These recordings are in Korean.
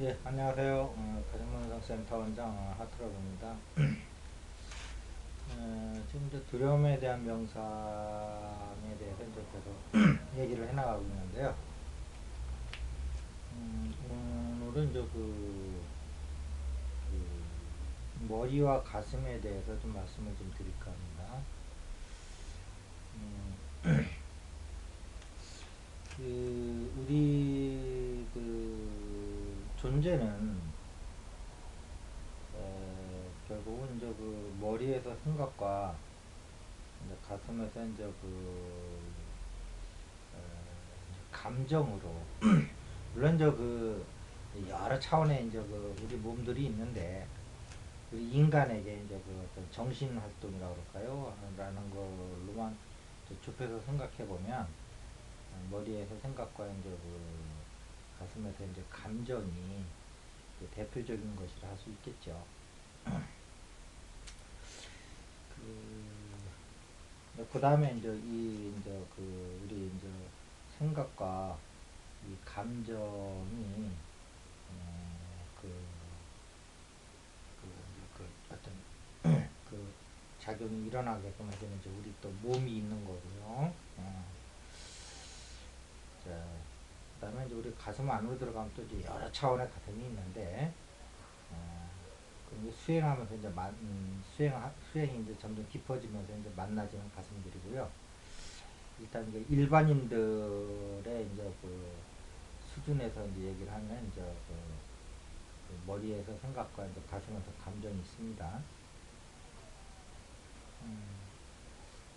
예, 안녕하세요. 어, 가정망상센터 원장 어, 하트라고입니다. 어, 지금 이제 두려움에 대한 명상에 대해서 이제 계속 얘기를 해나가고 있는데요. 음, 오늘은 이제 그, 그 머리와 가슴에 대해서 좀 말씀을 좀 드릴까 합니다. 음, 그 우리 그 존재는 에, 결국은 이제 그 머리에서 생각과 이제 가슴에서 이제 그 에, 이제 감정으로 물론 이제 그 여러 차원의 이제 그 우리 몸들이 있는데 우리 인간에게 이제 그 어떤 정신 활동이라고 그럴까요? 라는 걸로만 좁혀서 생각해 보면 머리에서 생각과 이제 그 가슴에서 이제 감정이 대표적인 것이라 할 수 있겠죠. 그, 그 다음에 이제 이 이제 그 우리 이제 생각과 이 감정이 어, 그, 그, 그 어떤 그 작용이 일어나게끔 하는 이제 우리 또 몸이 있는 거고요. 어. 자, 그 다음에 이제 우리 가슴 안으로 들어가면 또 이제 여러 차원의 가슴이 있는데, 어, 그 수행하면서 이제 만, 음, 수행, 수행이 이제 점점 깊어지면서 이제 만나지는 가슴들이고요. 일단 이제 일반인들의 이제 그 수준에서 이제 얘기를 하면 이제 그, 그 머리에서 생각과 이제 가슴에서 감정이 있습니다. 음.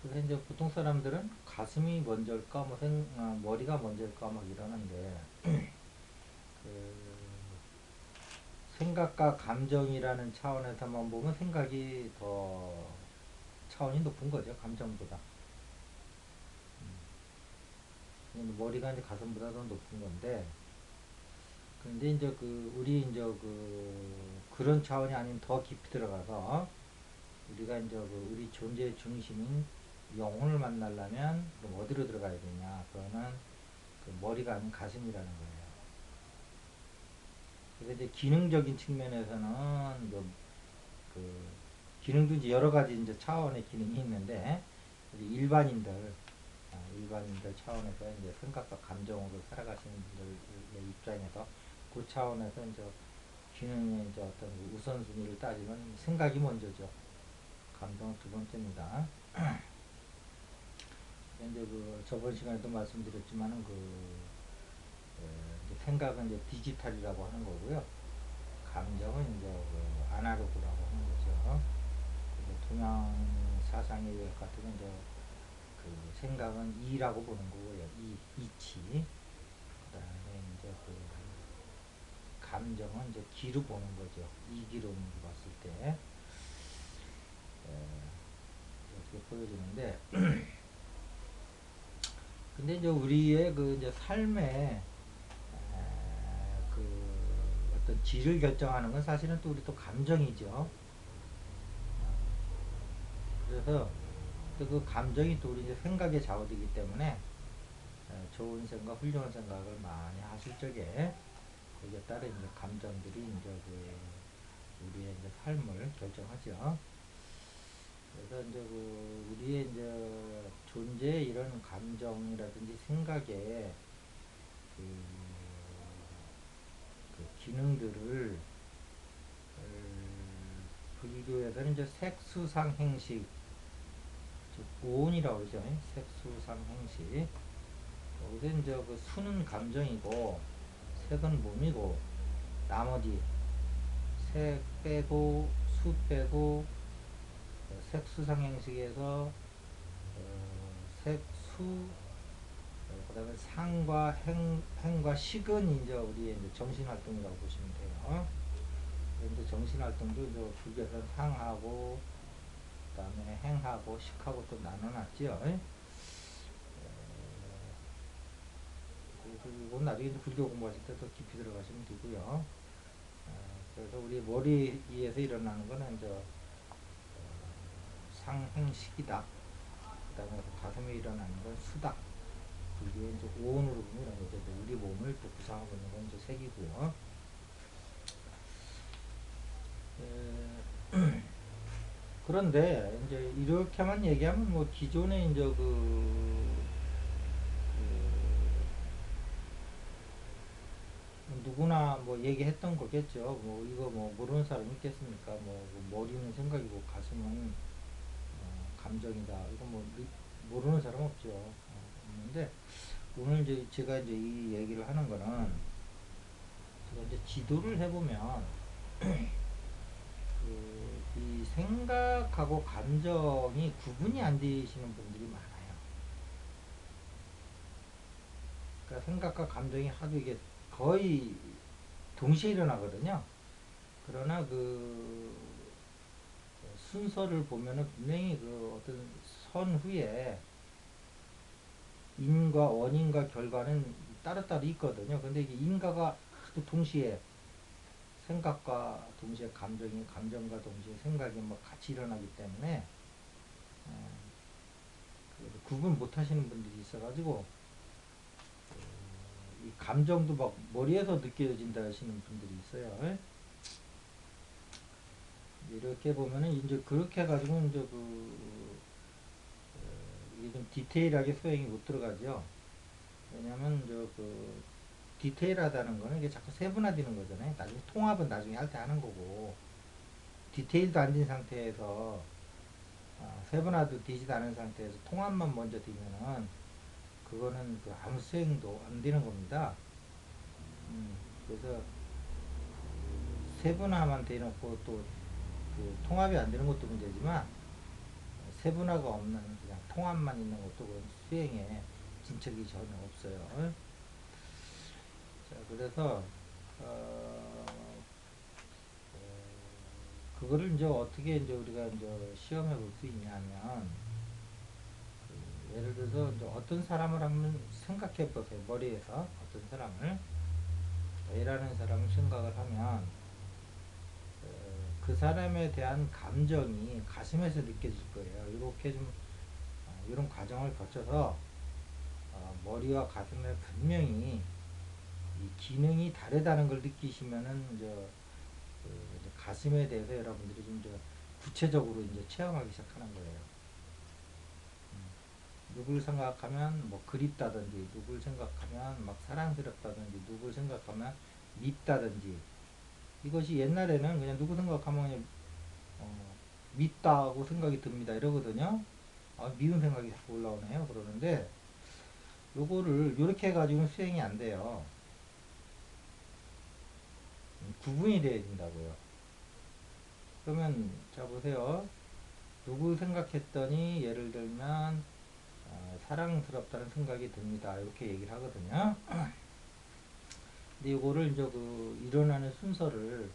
그래서 이제 보통 사람들은 가슴이 먼저일까, 뭐 생, 어, 머리가 먼저일까 막 이러는데 그 생각과 감정이라는 차원에서만 보면 생각이 더 차원이 높은 거죠 감정보다. 음. 머리가 이제 가슴보다 더 높은 건데 근데 이제 그 우리 이제 그 그런 차원이 아닌 더 깊이 들어가서 우리가 이제 그 우리 존재의 중심인 영혼을 만나려면 그럼 어디로 들어가야 되냐? 그거는 그 머리가 아닌 가슴이라는 거예요. 그래서 이제 기능적인 측면에서는 뭐 그 기능도 이제 여러 가지 이제 차원의 기능이 있는데 일반인들 아, 일반인들 차원에서 이제 생각과 감정으로 살아가시는 분들의 입장에서 그 차원에서 이제 기능의 이제 어떤 그 우선순위를 따지면 생각이 먼저죠. 감정은 두 번째입니다. 이제 그 저번 시간에도 말씀드렸지만은 그 에, 생각은 이제 디지털이라고 하는 거고요. 감정은 이제 그 아날로그라고 하는 거죠. 동양 사상에 의해 같으면 이제 그 생각은 이라고 보는 거고요. 이 이치. 그다음에 이제 그 감정은 이제 기로 보는 거죠. 이기로 봤을 때. 에, 이렇게 보여지는데 근데 이제 우리의 그 이제 삶의 그 어떤 질을 결정하는 건 사실은 또 우리 또 감정이죠. 그래서 그 감정이 또 우리 이제 생각에 좌우되기 때문에 좋은 생각, 훌륭한 생각을 많이 하실 적에 거기에 따른 이제 감정들이 이제 그 우리의 이제 삶을 결정하죠. 그래서 이제 그 우리의 이제 존재의 이런 감정이라든지 생각에 그, 그 기능들을 불교에서는 이제 색수상 행식 오온이라고 그러죠. 색수상 행식. 여기서 이제 그 수는 감정이고 색은 몸이고 나머지 색 빼고 수 빼고 색수상 행식에서 어, 색수 어, 그 다음에 상과 행, 행과 식은 이제 우리의 이제 정신 활동이라고 보시면 돼요. 이제 정신 활동도 이제 불교에서 상하고 그 다음에 행하고 식하고 또 나눠놨지요. 어, 그리고 나중에 불교 공부하실 때 더 깊이 들어가시면 되고요. 그래서 우리 머리 위에서 일어나는 거는 이제 상행식이다. 그 다음에 가슴에 일어나는 건 수다. 그게 이제 오온으로 보면 이런 거죠. 우리 몸을 또 구성하고 있는 건 이제 색이고요. 에, 그런데 이제 이렇게만 얘기하면 뭐 기존에 이제 그, 그 누구나 뭐 얘기했던 거겠죠. 뭐 이거 뭐 모르는 사람 있겠습니까? 뭐 머리는 생각이고 가슴은 어, 감정이다. 이거 뭐 미- 모르는 사람 없죠. 어, 없는데 오늘 이제 제가 이제 이 얘기를 하는 거는 제가 이제 지도를 해보면 그 이 생각하고 감정이 구분이 안 되시는 분들이 많아요. 그러니까 생각과 감정이 하도 이게 거의 동시에 일어나거든요. 그러나 그 순서를 보면은 분명히 그 어떤 선 후에 인과 원인과 결과는 따로따로 있거든요. 근데 이게 인과가 하도 동시에 생각과 동시에 감정이 감정과 동시에 생각이 뭐 같이 일어나기 때문에 에, 그 구분 못 하시는 분들이 있어가지고 그, 이 감정도 막 머리에서 느껴진다 하시는 분들이 있어요. 예? 이렇게 보면은 이제 그렇게 해가지고 이제 그 어, 이게 좀 디테일하게 소행이 못 들어가죠. 왜냐면 저 그 디테일하다는 거는 이게 자꾸 세분화되는 거잖아요. 나중에 통합은 나중에 할 때 하는 거고 디테일도 안 된 상태에서 아, 세분화도 되지도 않은 상태에서 통합만 먼저 되면은 그거는 그 아무 수행도 안 되는 겁니다. 음, 그래서 세분화만 돼놓고 또 그 통합이 안 되는 것도 문제지만 세분화가 없는 그냥 통합만 있는 것도 그건 수행에 진척이 전혀 없어요. 자, 그래서 어, 어, 그거를 이제 어떻게 이제 우리가 이제 시험해 볼 수 있냐면 그 예를 들어서 이제 어떤 사람을 한번 생각해 보세요. 머리에서 어떤 사람을 A라는 사람을 생각을 하면 어, 그 사람에 대한 감정이 가슴에서 느껴질 거예요. 이렇게 좀 어, 이런 과정을 거쳐서 어, 머리와 가슴에 분명히 이 기능이 다르다는 걸 느끼시면은 이제, 그 가슴에 대해서 여러분들이 좀 이제 구체적으로 이제 체험하기 시작하는 거예요. 음, 누굴 생각하면 뭐 그립다든지, 누굴 생각하면 막 사랑스럽다든지, 누굴 생각하면 밉다든지. 이것이 옛날에는 그냥 누구 생각하면 그냥 어, 밉다고 생각이 듭니다. 이러거든요. 아, 미운 생각이 자꾸 올라오네요. 그러는데 요거를 요렇게 해가지고는 수행이 안 돼요. 구분이 되어야 된다고요. 그러면 자 보세요. 누구 생각했더니 예를 들면 어, 사랑스럽다는 생각이 듭니다. 이렇게 얘기를 하거든요. 근데 이거를 이제 그 일어나는 순서를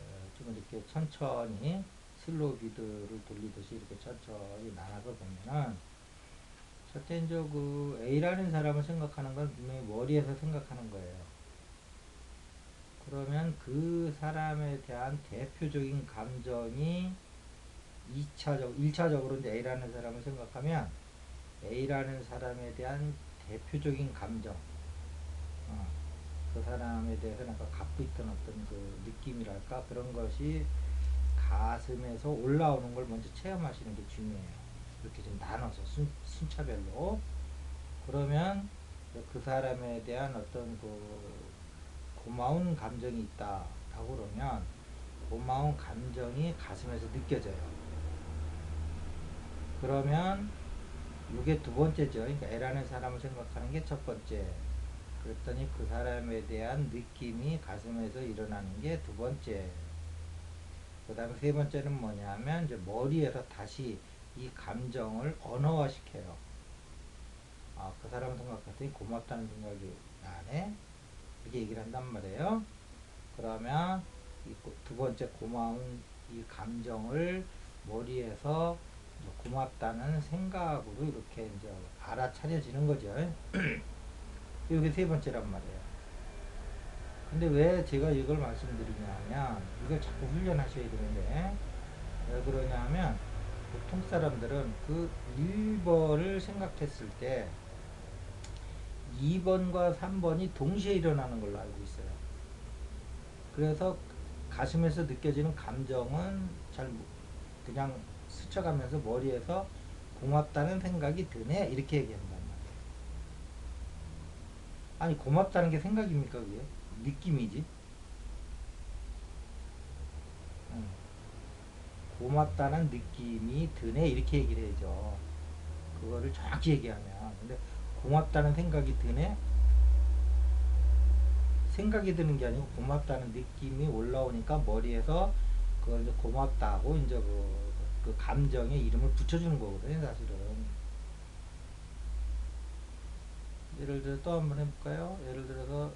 어, 좀 이렇게 천천히 슬로우 비드를 돌리듯이 이렇게 천천히 나눠서 보면은 첫째 이제 그 A라는 사람을 생각하는 건 분명히 머리에서 생각하는 거예요. 그러면 그 사람에 대한 대표적인 감정이 2차적, 1차적으로 이제 A라는 사람을 생각하면 A라는 사람에 대한 대표적인 감정, 어, 그 사람에 대해서 내가 갖고 있던 어떤 그 느낌이랄까 그런 것이 가슴에서 올라오는 걸 먼저 체험하시는 게 중요해요. 이렇게 좀 나눠서 순, 순차별로. 그러면 그 사람에 대한 어떤 그 고마운 감정이 있다라고 그러면 고마운 감정이 가슴에서 느껴져요. 그러면 이게 두 번째죠. 그러니까 애라는 사람을 생각하는 게 첫 번째. 그랬더니 그 사람에 대한 느낌이 가슴에서 일어나는 게 두 번째. 그 다음에 세 번째는 뭐냐면 이제 머리에서 다시 이 감정을 언어화 시켜요. 아, 그 사람 생각했더니 고맙다는 생각이 나네. 이렇게 얘기를 한단 말이에요. 그러면 두 번째 고마운 이 감정을 머리에서 고맙다는 생각으로 이렇게 이제 알아차려지는 거죠. 이게 세 번째란 말이에요. 근데 왜 제가 이걸 말씀드리냐면 이걸 자꾸 훈련하셔야 되는데 왜 그러냐 하면 보통 사람들은 그 1번을 생각했을 때 2번과 3번이 동시에 일어나는 걸로 알고 있어요. 그래서 가슴에서 느껴지는 감정은 잘 모- 그냥 스쳐가면서 머리에서 고맙다는 생각이 드네 이렇게 말이에요. 아니 고맙다는 게 생각입니까 그게? 느낌이지. 응. 고맙다는 느낌이 드네 이렇게 얘기를 해야죠. 그거를 정확히 얘기하면 근데 고맙다는 생각이 드네 생각이 드는 게 아니고 고맙다는 느낌이 올라오니까 머리에서 그걸 이제 고맙다고 이제 그, 그 감정에 이름을 붙여주는 거거든요 사실은 예를 들어 또 한번 해볼까요? 예를 들어서 어,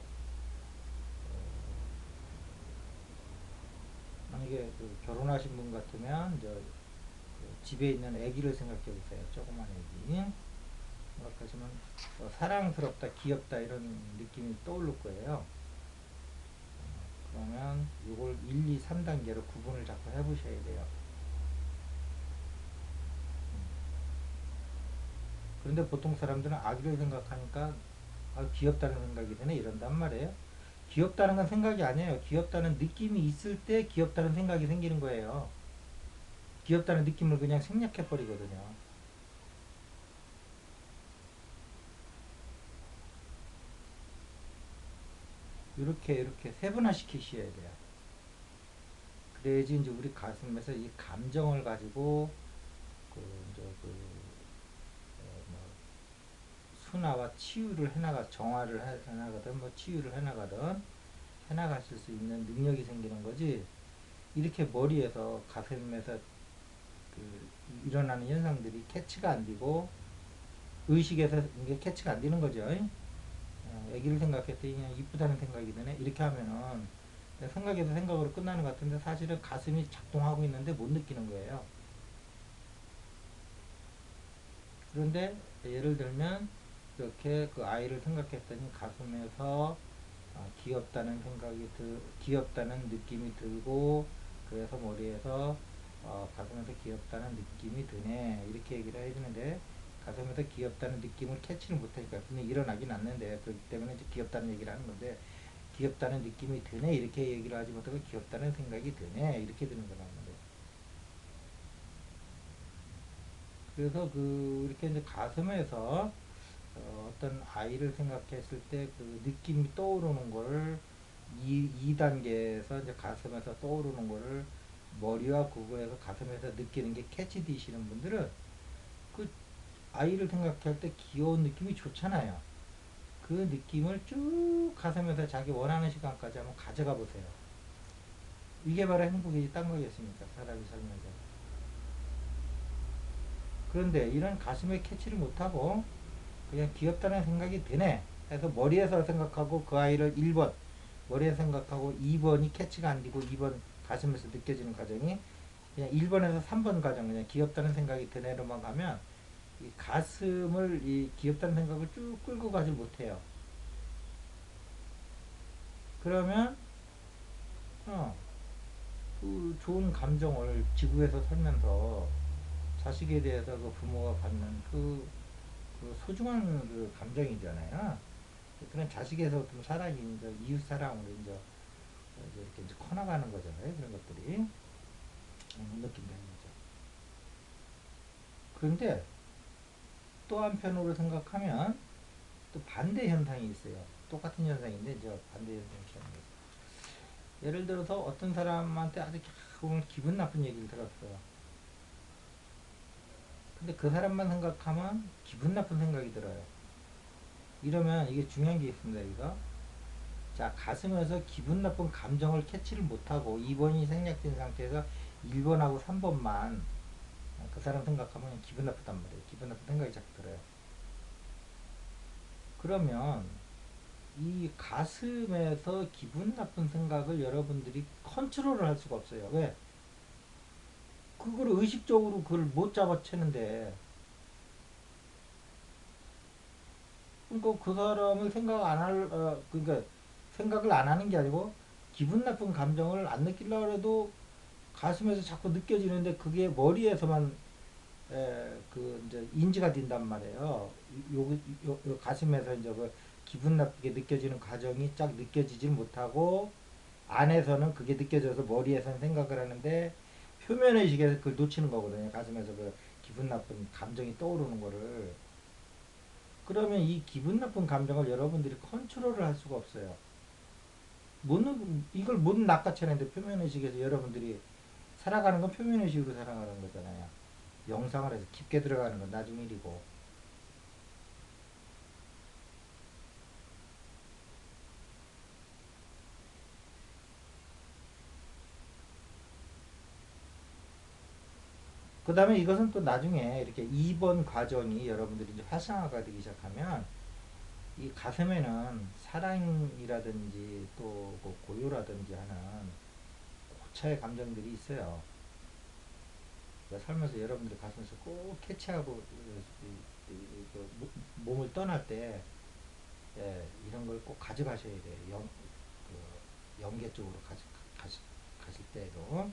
만약에 그 결혼하신 분 같으면 이제 그 집에 있는 아기를 생각해 보세요. 조그만 아기. 생각하시면 어, 사랑스럽다 귀엽다 이런 느낌이 떠오를 거예요. 그러면 이걸 1, 2, 3단계로 구분을 자꾸 해보셔야 돼요. 그런데 보통 사람들은 아기를 생각하니까 아, 귀엽다는 생각이 드네 이런단 말이에요. 귀엽다는 건 생각이 아니에요. 귀엽다는 느낌이 있을 때 귀엽다는 생각이 생기는 거예요. 귀엽다는 느낌을 그냥 생략해 버리거든요. 이렇게 이렇게 세분화 시키셔야 돼요. 그래야지 이제 우리 가슴에서 이 감정을 가지고 그 이제 그 순화와 치유를 해나가 정화를 해- 해나가든 뭐 치유를 해나가든 해나가실 수 있는 능력이 생기는 거지. 이렇게 머리에서 가슴에서 그 일어나는 현상들이 캐치가 안 되고 의식에서 이게 캐치가 안 되는 거죠. 어, 애기를 생각했더니 그냥 이쁘다는 생각이 드네 이렇게 하면은 생각에서 생각으로 끝나는 것 같은데 사실은 가슴이 작동하고 있는데 못 느끼는 거예요. 그런데 예를 들면 이렇게 그 아이를 생각했더니 가슴에서 어, 귀엽다는 생각이 들, 귀엽다는 느낌이 들고 그래서 머리에서 어, 가슴에서 귀엽다는 느낌이 드네. 이렇게 얘기를 해주는데 가슴에서 귀엽다는 느낌을 캐치를 못하니까 그냥 일어나긴 않는데 그렇기 때문에 이제 귀엽다는 얘기를 하는 건데 귀엽다는 느낌이 드네. 이렇게 얘기를 하지 못하고 귀엽다는 생각이 드네. 이렇게 드는 말이에요. 그래서 그 이렇게 이제 가슴에서 어, 떤 아이를 생각했을 때 그 느낌이 떠오르는 거를 2, 2단계에서 이제 가슴에서 떠오르는 거를 머리와 구부에서 가슴에서 느끼는 게 캐치 디시는 분들은 그 아이를 생각할 때 귀여운 느낌이 좋잖아요. 그 느낌을 쭉 가슴에서 자기 원하는 시간까지 한번 가져가 보세요. 이게 바로 행복이지 딴 거겠습니까? 사람이 살면서. 그런데 이런 가슴에 캐치를 못하고 그냥 귀엽다는 생각이 드네. 해서 머리에서 생각하고 그 아이를 1번, 머리에 생각하고 2번이 캐치가 안 되고 2번 가슴에서 느껴지는 과정이 그냥 1번에서 3번 과정 그냥 귀엽다는 생각이 드네로만 가면 이 가슴을 이 귀엽다는 생각을 쭉 끌고 가지 못해요. 그러면 어, 그 좋은 감정을 지구에서 살면서 자식에 대해서 그 부모가 받는 그, 그 소중한 그 감정이잖아요. 그런 자식에서 좀 사랑이 이제 이웃 사랑으로 이제 이렇게 이제 커나가는 거잖아요. 그런 것들이 못 느낀다는 거죠. 그런데 또 한편으로 생각하면 또 반대 현상이 있어요. 똑같은 현상인데 이제 반대 현상이 있어요. 예를 들어서 어떤 사람한테 아주 기분 나쁜 얘기를 들었어요. 근데 그 사람만 생각하면 기분 나쁜 생각이 들어요. 이러면 이게 중요한 게 있습니다. 이거. 자, 가슴에서 기분 나쁜 감정을 캐치를 못하고 2번이 생략된 상태에서 1번하고 3번만 그 사람 생각하면 기분 나쁘단 말이에요. 기분 나쁜 생각이 자꾸 들어요. 그러면 이 가슴에서 기분 나쁜 생각을 여러분들이 컨트롤을 할 수가 없어요. 왜? 그걸 의식적으로 그걸 못 잡아채는데 그러니까 그 사람을 생각 안 할, 어, 그러니까 생각을 안 하는 게 아니고 기분 나쁜 감정을 안 느끼려고 해도 가슴에서 자꾸 느껴지는데 그게 머리에서만 에, 그 이제 인지가 된단 말이에요. 요, 요, 요 가슴에서 이제 그 기분 나쁘게 느껴지는 과정이 쫙 느껴지질 못하고 안에서는 그게 느껴져서 머리에서는 생각을 하는데 표면의식에서 그걸 놓치는 거거든요. 가슴에서 그 기분 나쁜 감정이 떠오르는 거를. 그러면 이 기분 나쁜 감정을 여러분들이 컨트롤을 할 수가 없어요. 못, 이걸 못 낚아채는데 표면의식에서 여러분들이 살아가는 건 표면의식으로 살아가는 거잖아요. 영상을 해서 깊게 들어가는 건 나중 일이고. 그 다음에 이것은 또 나중에 이렇게 2번 과정이 여러분들이 이제 활성화가 되기 시작하면 이 가슴에는 사랑이라든지 또그 고요라든지 하는 고차의 감정들이 있어요. 그러니까 살면서 여러분들 가슴에서 꼭 캐치하고 몸을 떠날 때 예, 이런 걸 꼭 가져가셔야 돼요. 영, 그 영계 쪽으로 가시, 가시, 가실 때도 예,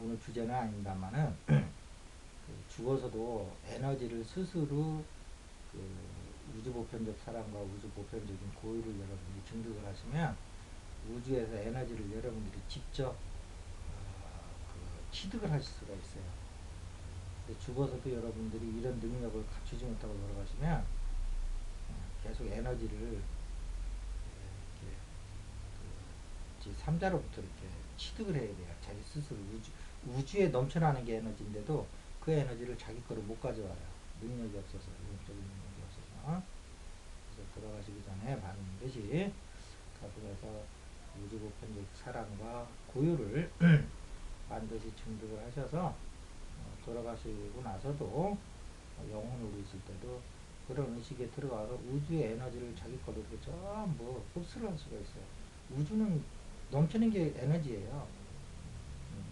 오늘 주제는 아닙니다만은 그 죽어서도 에너지를 스스로 그 우주 보편적 사랑과 우주 보편적인 고유를 여러분이 증득을 하시면 우주에서 에너지를 여러분들이 직접 어, 그 취득을 하실 수가 있어요. 죽어서도 여러분들이 이런 능력을 갖추지 못하고 돌아가시면 어, 계속 에너지를 이렇게 그 삼자로부터 이렇게 취득을 해야 돼요. 자기 스스로 우주, 우주에 넘쳐나는 게 에너지인데도 그 에너지를 자기 거로 못 가져와요. 능력이 없어서, 영적인 능력이 없어서. 그래서 돌아가시기 전에 반드시 가슴에서 우주 보편적 사랑과 고유를 반드시 증득을 하셔서 어, 돌아가시고 나서도 영혼으로 있을 때도 그런 의식에 들어가서 우주의 에너지를 자기 거로 전부 흡수를 할 수가 있어요. 우주는 넘치는 게 에너지예요. 음.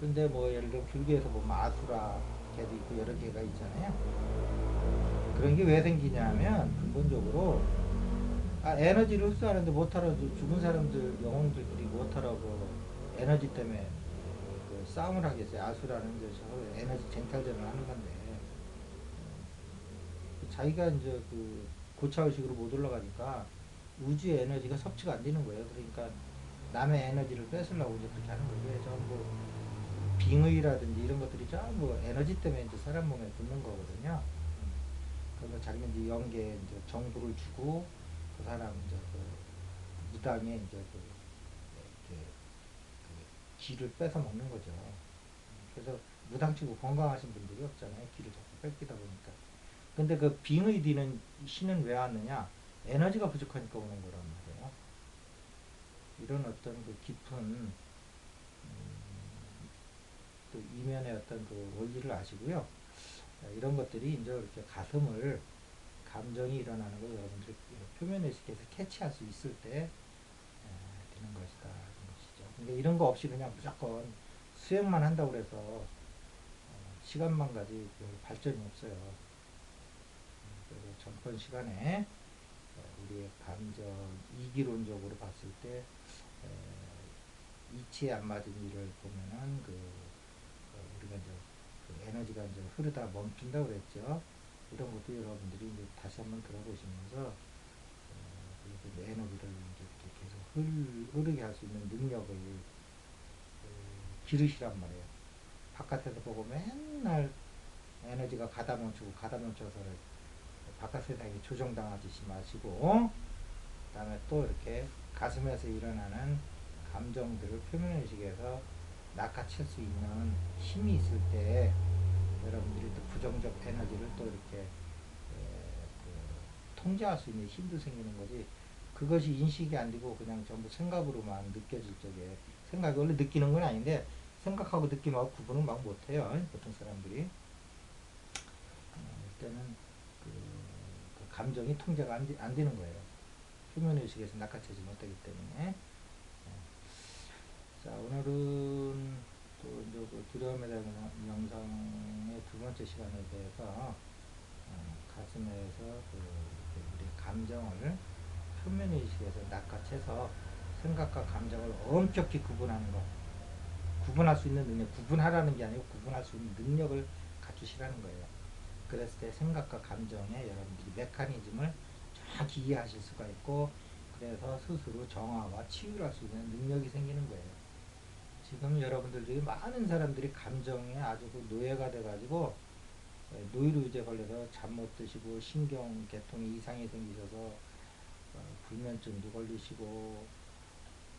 근데 뭐 예를 들어 불교에서 보면 아수라 개도 있고 여러 개가 있잖아요. 그런 게 왜 생기냐면 근본적으로 아, 에너지를 흡수하는데 못하러 죽은 사람들 영혼들끼리 못하라고 에너지 때문에 그 싸움을 하겠어요. 아수라는 서로 에너지 쟁탈전을 하는 건데 자기가 이제 그 고차의식으로 못 올라가니까 우주의 에너지가 섭취가 안 되는 거예요. 그러니까 남의 에너지를 뺏으려고 이제 그렇게 하는 거예요. 전부 빙의라든지 이런 것들이 전부 에너지 때문에 이제 사람 몸에 붙는 거거든요. 그래서 자기는 이제 영계 이제 정부를 주고 그 사람 이제 그 무당에 이제 그 이렇게 그 기를 뺏어 먹는 거죠. 그래서 무당치고 건강하신 분들이 없잖아요. 기를 자꾸 뺏기다 보니까. 근데 그 빙의 뒤는 신은 왜 왔느냐? 에너지가 부족하니까 오는 거란 말이에요. 이런 어떤 그 깊은 음, 또 이면의 어떤 그 원리를 아시고요. 이런 것들이 이제 이렇게 가슴을 감정이 일어나는 걸 여러분들이 표면의식에서 캐치할 수 있을 때 되는 것이다. 그러니까 이런 거 없이 그냥 무조건 수행만 한다고 해서 어, 시간만 가지 발전이 없어요. 그래서 전번 시간에 우리의 감정 이기론적으로 봤을 때 이치에 안 맞은 일을 보면은 그 어, 우리가 이제 그 에너지가 이제 흐르다 멈춘다 그랬죠. 이런 것도 여러분들이 이제 다시 한번 들어보시면서 어, 그 에너지를 이렇게 계속 흐르, 흐르게 할 수 있는 능력을 그, 기르시란 말이에요. 바깥에서 보고 맨날 에너지가 가다 멈추고 가다 멈춰서 바깥 세상에 조정당하지 마시고 그 다음에 또 이렇게 가슴에서 일어나는 감정들을 표면의식에서 낚아챌 수 있는 힘이 있을 때 여러분들이 또 부정적 에너지를 또 이렇게 에, 그, 통제할 수 있는 힘도 생기는 거지. 그것이 인식이 안 되고 그냥 전부 생각으로만 느껴질 적에 생각이 원래 느끼는 건 아닌데 생각하고 느낌하고 구분을 막 못해요 보통 사람들이. 어, 때는 감정이 통제가 안, 안 되는 거예요. 표면의식에서 낚아채지 못하기 때문에. 네. 자, 오늘은 또 이제 그 두려움에 대한 영상의 두 번째 시간에 대해서 어, 가슴에서 그 우리 감정을 표면의식에서 낚아채서 생각과 감정을 엄격히 구분하는 것. 구분할 수 있는 능력, 구분하라는 게 아니고 구분할 수 있는 능력을 갖추시라는 거예요. 그랬을 때 생각과 감정의 여러분들이 메커니즘을 정확히 이해하실 수가 있고 그래서 스스로 정화와 치유를 할수 있는 능력이 생기는 거예요. 지금 여러분들 중에 많은 사람들이 감정에 아주 그 노예가 돼가지고 어, 노이로제 걸려서 잠 못 드시고 신경 계통에 이상이 생기셔서 어, 불면증도 걸리시고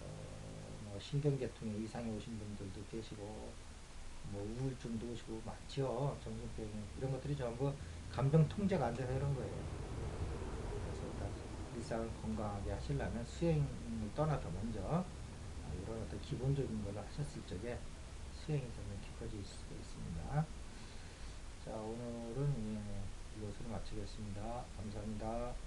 어, 뭐 신경계통에 이상이 오신 분들도 계시고 뭐 우울증도 오시고 많죠 정신병 이런 것들이 전부 감정 통제가 안 돼서 이런 거예요. 그래서 일단 일상을 건강하게 하시려면 수행을 떠나서 먼저 아, 이런 어떤 기본적인 걸 하셨을 적에 수행이 점점 깊어질 수가 있습니다. 자 오늘은 예, 이것으로 마치겠습니다. 감사합니다.